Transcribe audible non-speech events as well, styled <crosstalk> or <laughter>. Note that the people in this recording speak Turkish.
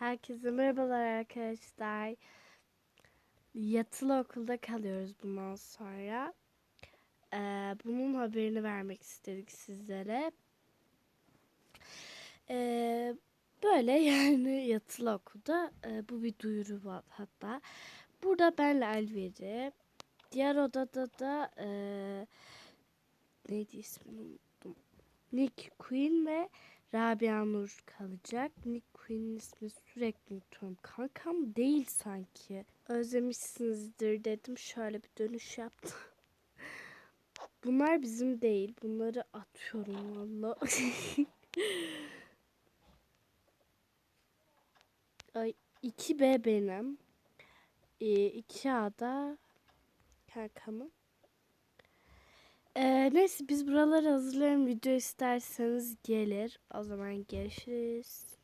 Herkese merhabalar arkadaşlar. Yatılı okulda kalıyoruz bundan sonra. Ee, bunun haberini vermek istedik sizlere. Ee, böyle <laughs> yani yatılı okulda e, bu bir duyuru var hatta. Burada benle Elveri. Diğer odada da e, neydi ismini unuttum. Nick Queen ve Rabia Nur kalacak. Nick Queen'in ismi sürekli unutuyorum. Kankam değil sanki. Özlemişsinizdir dedim. Şöyle bir dönüş yaptım. <laughs> Bunlar bizim değil. Bunları atıyorum valla. <laughs> Ay 2B benim. Ee, 2A'da kankamın. Ee, neyse biz buraları hazırlayalım. Video isterseniz gelir. O zaman görüşürüz.